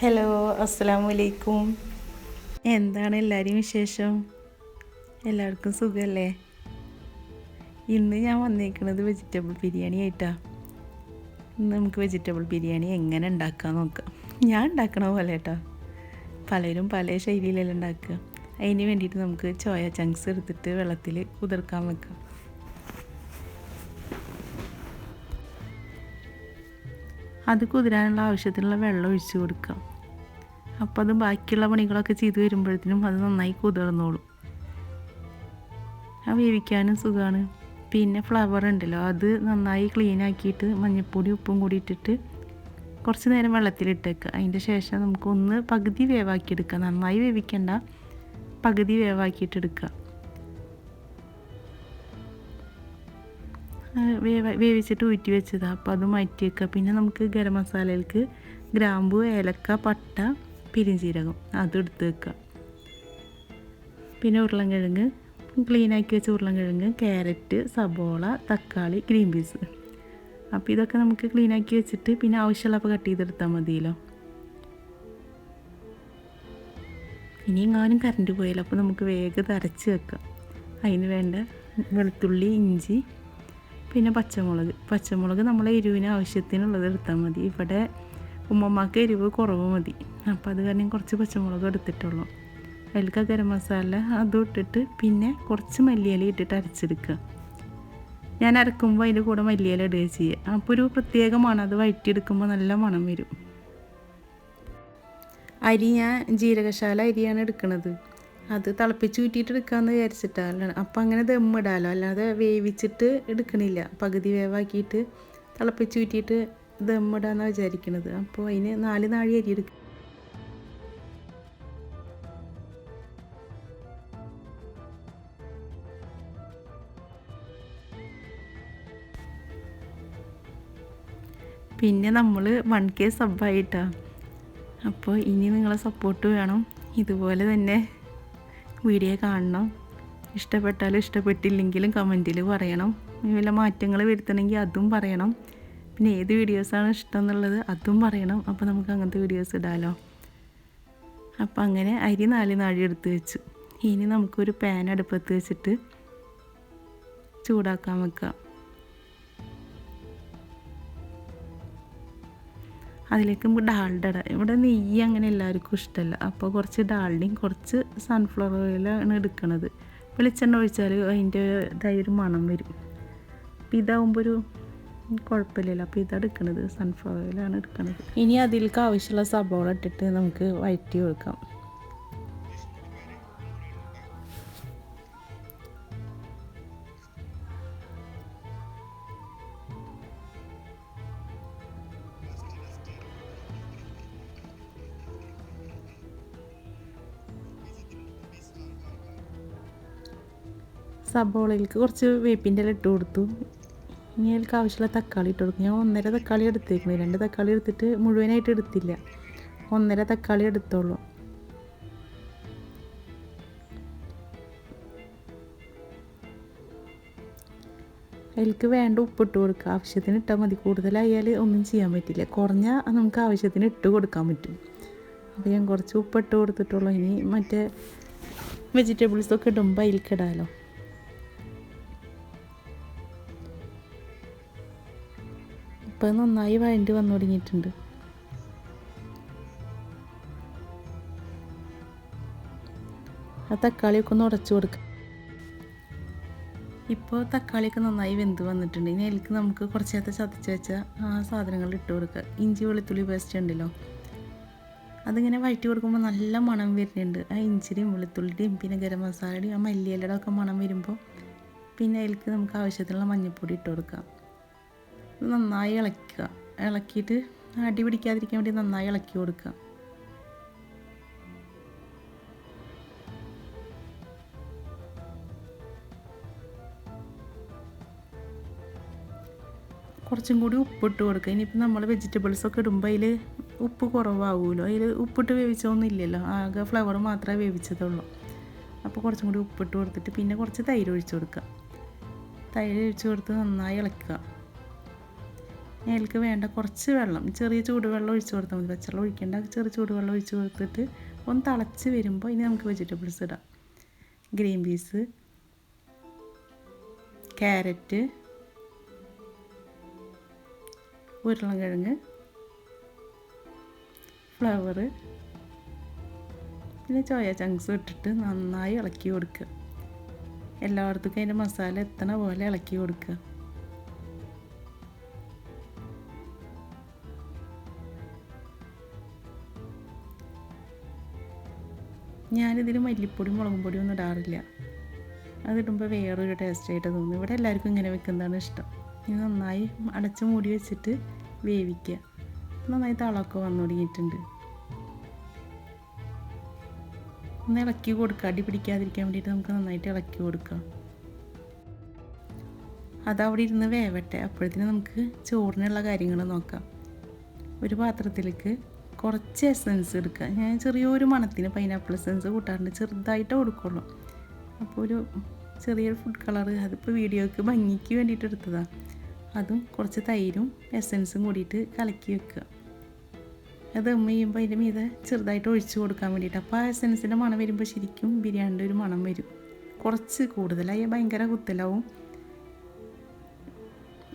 Hello അസ്സലാമു അലൈക്കും എന്താണ് എല്ലാവരെയും വിശേഷം? എല്ലാവർക്കും സുഖമല്ലേ ഇന്ന് ഞാൻ വന്നേക്കുന്നത് വെജിറ്റബിൾ ബിരിയാണി ആയിട്ടാണ് ഇന്ന് നമുക്ക് വെജിറ്റബിൾ ബിരിയാണി എങ്ങനെ ഉണ്ടാക്കാൻ നോക്കാം. ഞാൻ ഉണ്ടാക്കണ പോലെ കേട്ടോ പലരും പല ശൈലിയിലെല്ലാം ഉണ്ടാക്കുക അതിന് വേണ്ടിയിട്ട് നമുക്ക് ചോയ ചങ്ക്സ് എടുത്തിട്ട് വെള്ളത്തിൽ കുതിർക്കാൻ വെക്കാം. അത് കുതിരാനുള്ള ആവശ്യത്തിനുള്ള വെള്ളം ഒഴിച്ച് കൊടുക്കാം അപ്പോൾ അത് ബാക്കിയുള്ള പണികളൊക്കെ ചെയ്തു വരുമ്പോഴത്തേനും അത് നന്നായി കുതിർന്നോളും. ആ വേവിക്കാനും സുഖമാണ് പിന്നെ ഫ്ലവർ ഉണ്ടല്ലോ അത് നന്നായി ക്ലീൻ ആക്കിയിട്ട് മഞ്ഞൾപ്പൊടി ഉപ്പും കൂടി ഇട്ടിട്ട് കുറച്ച് നേരം വെള്ളത്തിലിട്ടേക്കുക. അതിന്റെ ശേഷം നമുക്കൊന്ന് പകുതി വേവാക്കിയെടുക്കുക. നന്നായി വേവിക്കണ്ട പകുതി വേവാക്കിയിട്ടെടുക്കുക വേവ വേവിച്ചിട്ട് ഊറ്റി വെച്ചതാണ് അപ്പോൾ അത് മാറ്റി വെക്കുക പിന്നെ നമുക്ക് ഗരം മസാലയിലേക്ക് ഗ്രാമ്പു ഏലക്ക പട്ട പിരിഞ്ചീരകം അതും എടുത്ത് വെക്കുക പിന്നെ ഉരുളൻകിഴങ്ങ് ക്ലീനാക്കി വെച്ച ഉരുളൻകിഴങ്ങ് ക്യാരറ്റ് സബോള തക്കാളി ഗ്രീൻ പീസ്. അപ്പോൾ ഇതൊക്കെ നമുക്ക് ക്ലീനാക്കി വെച്ചിട്ട് പിന്നെ ആവശ്യമുള്ളപ്പോൾ കട്ട് ചെയ്തെടുത്താൽ മതിയല്ലോ. ഇനി എങ്ങാനും കറണ്ട് പോയാലോ? അപ്പോൾ നമുക്ക് വേഗം അരച്ച് വെക്കാം. അതിന് വേണ്ട വെളുത്തുള്ളി ഇഞ്ചി പിന്നെ പച്ചമുളക്. പച്ചമുളക് നമ്മളെ എരിവിന് ആവശ്യത്തിനുള്ളത് എടുത്താൽ മതി. ഇവിടെ ഉമ്മമ്മക്ക് എരിവ് കുറവ് മതി. അപ്പോൾ അത് കാരണം കുറച്ച് പച്ചമുളക് എടുത്തിട്ടുള്ളൂ. അതിലേക്ക് ഗരം മസാല അതും ഇട്ടിട്ട് പിന്നെ കുറച്ച് മല്ലിയില ഇട്ടിട്ട് അരച്ചെടുക്കുക. ഞാൻ അരക്കുമ്പോൾ അതിന്റെ കൂടെ മല്ലിയില ഇടുക ചെയ്യുക. അപ്പോൾ ഒരു പ്രത്യേക മണം. അത് വഴറ്റിയെടുക്കുമ്പോൾ നല്ല മണം വരും. അരി ഞാൻ ജീരകശാല അരിയാണ് എടുക്കുന്നത് അത് തിളപ്പിച്ച് ഊറ്റിയിട്ട് എടുക്കാമെന്ന് വിചാരിച്ചിട്ടാണ് അപ്പം അങ്ങനെ ദമ്മിടാലോ അല്ലാതെ വേവിച്ചിട്ട് എടുക്കണില്ല. പകുതി വേവാക്കിയിട്ട് തിളപ്പിച്ച് ഊറ്റിയിട്ട് ദമ്മിടാന്നാണ് വിചാരിക്കുന്നത് അപ്പോൾ അതിന് നാല് നാഴി അരി എടുക്കും പിന്നെ നമ്മൾ വൺ കെ സബ്ബായിട്ടാണ് അപ്പോൾ ഇനി നിങ്ങളെ സപ്പോർട്ട് വേണം. ഇതുപോലെ തന്നെ വീഡിയോ കാണണം. ഇഷ്ടപ്പെട്ടാലും ഇഷ്ടപ്പെട്ടില്ലെങ്കിലും കമന്റിൽ പറയണം. വല്ല മാറ്റങ്ങൾ വരുത്തണമെങ്കിൽ അതും പറയണം. പിന്നെ ഏത് വീഡിയോസാണ് ഇഷ്ടം എന്നുള്ളത് അതും പറയണം. അപ്പോൾ നമുക്ക് അങ്ങനത്തെ വീഡിയോസ് ഇടാമല്ലോ അപ്പോൾ അങ്ങനെ അരി നാല് നാഴി എടുത്ത് വെച്ചു. ഇനി നമുക്കൊരു പാൻ അടുപ്പത്ത് വെച്ചിട്ട് ചൂടാക്കാൻ വെക്കാം. അതിലേക്ക് ഇടാം. ഇവിടെ നെയ്യ് അങ്ങനെ എല്ലാവർക്കും ഇഷ്ടമല്ല. അപ്പോൾ കുറച്ച് ഡാൽഡയും കുറച്ച് സൺഫ്ലവർ ഓയിലാണ് എടുക്കുന്നത് വെളിച്ചെണ്ണ ഒഴിച്ചാൽ അതിന്റെ ഇതായ ഒരു മണം വരും. അപ്പോൾ ഇതാവുമ്പോൾ ഒരു കുഴപ്പമില്ലല്ലോ. അപ്പോൾ ഇതാണ് എടുക്കുന്നത് സൺഫ്ലവർ ഓയിലാണ് എടുക്കുന്നത് ഇനി അതിലേക്ക് ആവശ്യമുള്ള സബോള ഇട്ടിട്ട് നമുക്ക് വഴറ്റി കൊടുക്കാം. സബോളയിലേക്ക് കുറച്ച് വേപ്പിന്റെ ഇല ഇട്ട് കൊടുത്തു. ഇനി അതിലേക്ക് ആവശ്യമുള്ള തക്കാളി ഇട്ട് കൊടുക്കും. ഞാൻ ഒന്നര തക്കാളി എടുത്തേക്കുന്നത് രണ്ട് തക്കാളി എടുത്തിട്ട് മുഴുവനായിട്ട് എടുത്തില്ല. ഒന്നര തക്കാളി എടുത്തോളൂ. അതിലേക്ക് വേണ്ട ഉപ്പിട്ട് കൊടുക്കുക. ആവശ്യത്തിന് ഇട്ടാൽ മതി. കൂടുതലായാൽ ഒന്നും ചെയ്യാൻ പറ്റില്ല. കുറഞ്ഞാൽ നമുക്ക് ആവശ്യത്തിന് ഇട്ട് കൊടുക്കാൻ പറ്റും. അപ്പോൾ ഞാൻ കുറച്ച് ഉപ്പിട്ട് കൊടുത്തിട്ടുള്ളൂ. ഇനി മറ്റേ വെജിറ്റബിൾസൊക്കെ ഇടുമ്പോൾ അതിലേക്ക് ഇടാമല്ലോ ഇപ്പം നന്നായി വഴണ്ടി വന്നു തുടങ്ങിയിട്ടുണ്ട്. ആ തക്കാളിയൊക്കെ ഒന്ന് ഉടച്ചു കൊടുക്കുക ഇപ്പോൾ തക്കാളിയൊക്കെ നന്നായി വെന്ത് വന്നിട്ടുണ്ട്. ഇനി അതിലേക്ക് നമുക്ക് കുറച്ച് നേരത്തെ ചതച്ച് വെച്ച ആ സാധനങ്ങൾ ഇട്ട് കൊടുക്കുക ഇഞ്ചി വെളുത്തുള്ളി പേസ്റ്റ് ഉണ്ടല്ലോ. അതിങ്ങനെ വഴറ്റി കൊടുക്കുമ്പോൾ നല്ല മണം വരുന്നുണ്ട്. ആ ഇഞ്ചിയുടെയും വെളുത്തുള്ളിയുടെയും പിന്നെ ഗരം മസാലയുടെയും ആ മല്ലിയിലയുടെ ഒക്കെ മണം വരുമ്പോൾ പിന്നെ അതിലേക്ക് നമുക്ക് ആവശ്യത്തിനുള്ള മഞ്ഞൾപ്പൊടി ഇട്ട് കൊടുക്കാം. നന്നായി ഇളക്കുക. ഇളക്കിയിട്ട് അടി പിടിക്കാതിരിക്കാൻ വേണ്ടി നന്നായി ഇളക്കി കൊടുക്കുക. കുറച്ചും കൂടി ഉപ്പിട്ട് കൊടുക്കുക. ഇനിയിപ്പോൾ നമ്മൾ വെജിറ്റബിൾസൊക്കെ ഇടുമ്പോൾ അതിൽ ഉപ്പ് കുറവാകുമല്ലോ അതിൽ ഉപ്പിട്ട് വേവിച്ചതൊന്നും ഇല്ലല്ലോ. ആകെ ഫ്ലവർ മാത്രമേ വേവിച്ചതുള്ളൂ. അപ്പോൾ കുറച്ചും കൂടി ഉപ്പിട്ട് കൊടുത്തിട്ട് പിന്നെ കുറച്ച് തൈര് ഒഴിച്ചു കൊടുക്കുക. തൈര് ഒഴിച്ചു കൊടുത്ത് നന്നായി ഇളക്കുക. അതിലേക്ക് വേണ്ട കുറച്ച് വെള്ളം ചെറിയ ചൂടുവെള്ളം ഒഴിച്ച് കൊടുത്താൽ മതി. പച്ചവെള്ളം ഒഴിക്കേണ്ട ചെറിയ ചൂടുവെള്ളം ഒഴിച്ച് കൊടുത്തിട്ട് ഒന്ന് തിളച്ച് വരുമ്പോൾ ഇനി നമുക്ക് വെജിറ്റബിൾസ് ഇടാം. ഗ്രീൻ പീസ് ക്യാരറ്റ് ഉരുളക്കിഴങ്ങ് ഫ്ലവർ പിന്നെ ചോയ ചങ്ക്സ് ഇട്ടിട്ട് നന്നായി ഇളക്കി കൊടുക്കുക. എല്ലായിടത്തേക്കും അതിന്റെ മസാല എത്തണ പോലെ ഇളക്കി കൊടുക്കുക. ഞാനിതിൽ മല്ലിപ്പൊടി മുളകും പൊടി ഒന്നും ഇടാറില്ല. അതിടുമ്പോൾ വേറൊരു ടേസ്റ്റായിട്ട് തോന്നുന്നു ഇവിടെ എല്ലാവർക്കും ഇങ്ങനെ വെക്കുന്നതാണ് ഇഷ്ടം. ഇത് നന്നായി അടച്ച് മൂടി വെച്ചിട്ട് വേവിക്കുക നന്നായി തളമൊക്കെ വന്നു തുടങ്ങിയിട്ടുണ്ട്. ഒന്ന് ഇളക്കി കൊടുക്കുക അടി പിടിക്കാതിരിക്കാൻ വേണ്ടിയിട്ട് നമുക്ക് നന്നായിട്ട് ഇളക്കി കൊടുക്കാം. അതവിടെ ഇരുന്ന് വേവട്ടെ. അപ്പോഴത്തേന് നമുക്ക് ചോറിനുള്ള കാര്യങ്ങൾ നോക്കാം. ഒരു പാത്രത്തിലേക്ക് കുറച്ച് എസൻസ് എടുക്കുക. ഞാൻ ചെറിയൊരു മണത്തിന് പൈനാപ്പിൾ എസൻസ് കൂട്ടാറുണ്ട്. ചെറുതായിട്ടേ കൊടുക്കുള്ളൂ. അപ്പോൾ ഒരു ചെറിയൊരു ഫുഡ് കളർ അതിപ്പോൾ വീഡിയോയ്ക്ക് ഭംഗിക്ക് വേണ്ടിയിട്ട് എടുത്തതാണ് അതും കുറച്ച് തൈരും എസൻസും കൂടിയിട്ട് കലക്കി വെക്കുക. അത് ദം ചെയ്യുമ്പോൾ അതിന്റെ മീതെ ചെറുതായിട്ട് ഒഴിച്ച് കൊടുക്കാൻ വേണ്ടിയിട്ട്. അപ്പോൾ ആ എസൻസിന്റെ മണം വരുമ്പോൾ ശരിക്കും ബിരിയാണിന്റെ ഒരു മണം വരും. കുറച്ച് കൂടുതലായി ഭയങ്കര കുത്തലാവും.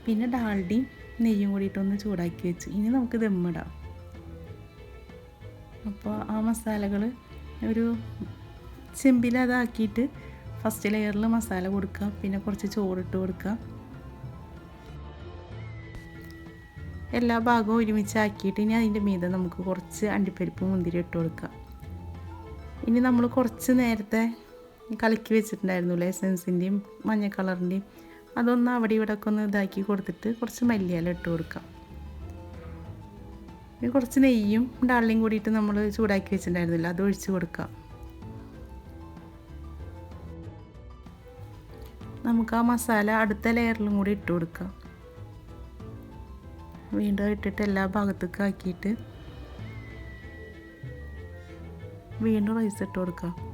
പിന്നെ ഡാൽഡിയും നെയ്യും കൂടിയിട്ടൊന്ന് ചൂടാക്കി വെച്ചു. ഇനി നമുക്ക് ദമ്മിടാം. അപ്പോൾ ആ മസാലകൾ ഒരു ചെമ്പിൽ അതാക്കിയിട്ട് ഫസ്റ്റ് ലെയറിൽ മസാല കൊടുക്കുക. പിന്നെ കുറച്ച് ചോറിട്ട് കൊടുക്കുക. എല്ലാ ഭാഗവും ഒരുമിച്ച് ആക്കിയിട്ട് ഇനി അതിന്റെ മീതെ നമുക്ക് കുറച്ച് അണ്ടിപ്പരിപ്പ് മുന്തിരി ഇട്ട് കൊടുക്കാം ഇനി നമ്മൾ കുറച്ച് നേരത്തെ കലക്കി വെച്ചിട്ടുണ്ടായിരുന്നു ലൈസൻസിന്റെയും മഞ്ഞ കളറിന്റെയും. അതൊന്ന് അവിടെ ഇവിടെ ഒക്കെ ഒന്ന് ഇതാക്കി കൊടുത്തിട്ട് കുറച്ച് മല്ലിയില ഇട്ട് കൊടുക്കാം ഇനി കുറച്ച് നെയ്യും ഡാളിയും കൂടിയിട്ട് നമ്മൾ ചൂടാക്കി വെച്ചിട്ടുണ്ടായിരുന്നില്ല. അത് ഒഴിച്ച് കൊടുക്കാം. നമുക്ക് ആ മസാല അടുത്ത ലെയറിലും കൂടി ഇട്ട് കൊടുക്കാം. വീണ്ടും ഇട്ടിട്ട് എല്ലാ ഭാഗത്തേക്കും ആക്കിയിട്ട് വീണ്ടും റൈസ് ഇട്ട് കൊടുക്കാം.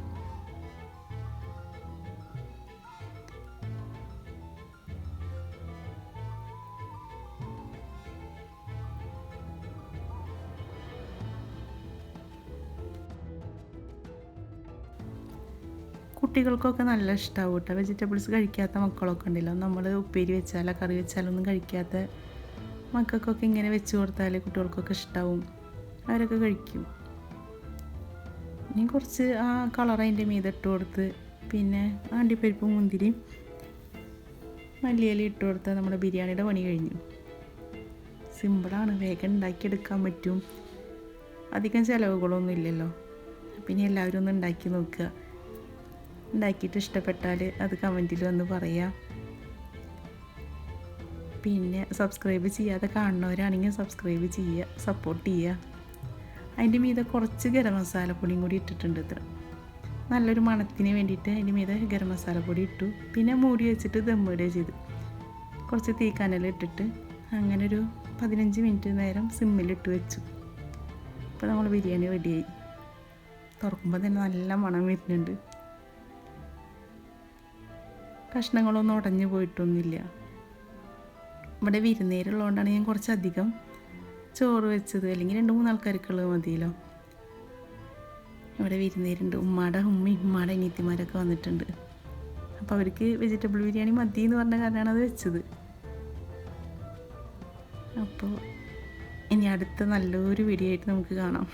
കുട്ടികൾക്കൊക്കെ നല്ല ഇഷ്ടമാവും കേട്ടോ വെജിറ്റബിൾസ് കഴിക്കാത്ത മക്കളൊക്കെ ഉണ്ടല്ലോ. നമ്മൾ ഉപ്പേരി വെച്ചാലോ കറി വെച്ചാലൊന്നും കഴിക്കാത്ത മക്കൾക്കൊക്കെ ഇങ്ങനെ വെച്ച് കൊടുത്താൽ കുട്ടികൾക്കൊക്കെ ഇഷ്ടമാവും അവരൊക്കെ കഴിക്കും. ഇനി കുറച്ച് ആ കളർ അതിന്റെ മീതെ ഇട്ട് കൊടുത്ത് പിന്നെ ആണ്ടിപ്പരിപ്പ് മുന്തിരി മല്ലിയില ഇട്ട് കൊടുത്താൽ നമ്മുടെ ബിരിയാണിയുടെ പണി കഴിഞ്ഞു. സിമ്പിളാണ് വേഗം ഉണ്ടാക്കിയെടുക്കാൻ പറ്റും. അധികം ചിലവുകളൊന്നും ഇല്ലല്ലോ. പിന്നെ എല്ലാവരും ഒന്ന് ഉണ്ടാക്കി നോക്കുക. ഉണ്ടാക്കിയിട്ട് ഇഷ്ടപ്പെട്ടാൽ അത് കമന്റിൽ വന്ന് പറയാം. പിന്നെ സബ്സ്ക്രൈബ് ചെയ്യാതെ കാണുന്നവരാണെങ്കിൽ സബ്സ്ക്രൈബ് ചെയ്യുക സപ്പോർട്ട് ചെയ്യുക അതിന്റെ മീതെ കുറച്ച് ഗരം മസാല പൊടിയും കൂടി ഇട്ടിട്ടുണ്ട് ഇത്ര. നല്ലൊരു മണത്തിന് വേണ്ടിയിട്ട് അതിന്റെ മീതെ ഗരം മസാല പൊടി ഇട്ടു. പിന്നെ മൂടി വെച്ചിട്ട് ദമ്മിടുക ചെയ്തു. കുറച്ച് തീക്കാനൽ ഇട്ടിട്ട് അങ്ങനെ ഒരു പതിനഞ്ച് മിനിറ്റ് നേരം സിമ്മിലിട്ട് വെച്ചു. ഇപ്പോൾ നമ്മൾ ബിരിയാണി റെഡിയായി തുറക്കുമ്പോൾ തന്നെ നല്ല മണം വരുന്നുണ്ട്. കഷ്ണങ്ങളൊന്നും ഉടഞ്ഞു പോയിട്ടൊന്നുമില്ല. ഇവിടെ വിരുന്നേരുള്ളതുകൊണ്ടാണ് ഞാൻ കുറച്ചധികം ചോറ് വെച്ചത്. അല്ലെങ്കിൽ രണ്ട് മൂന്ന് ആൾക്കാർക്കുള്ളത് മതിയല്ലോ. ഇവിടെ വിരുന്നേരുണ്ട്. ഉമ്മാടെ ഉമ്മയും ഉമ്മാടെ അനിയത്തിമാരൊക്കെ വന്നിട്ടുണ്ട്. അപ്പോൾ അവർക്ക് വെജിറ്റബിൾ ബിരിയാണി മതി എന്ന് പറഞ്ഞ കാരണമാണ് അത് വെച്ചത്. അപ്പോൾ ഇനി അടുത്ത നല്ലൊരു വീഡിയോ ആയിട്ട് നമുക്ക് കാണാം.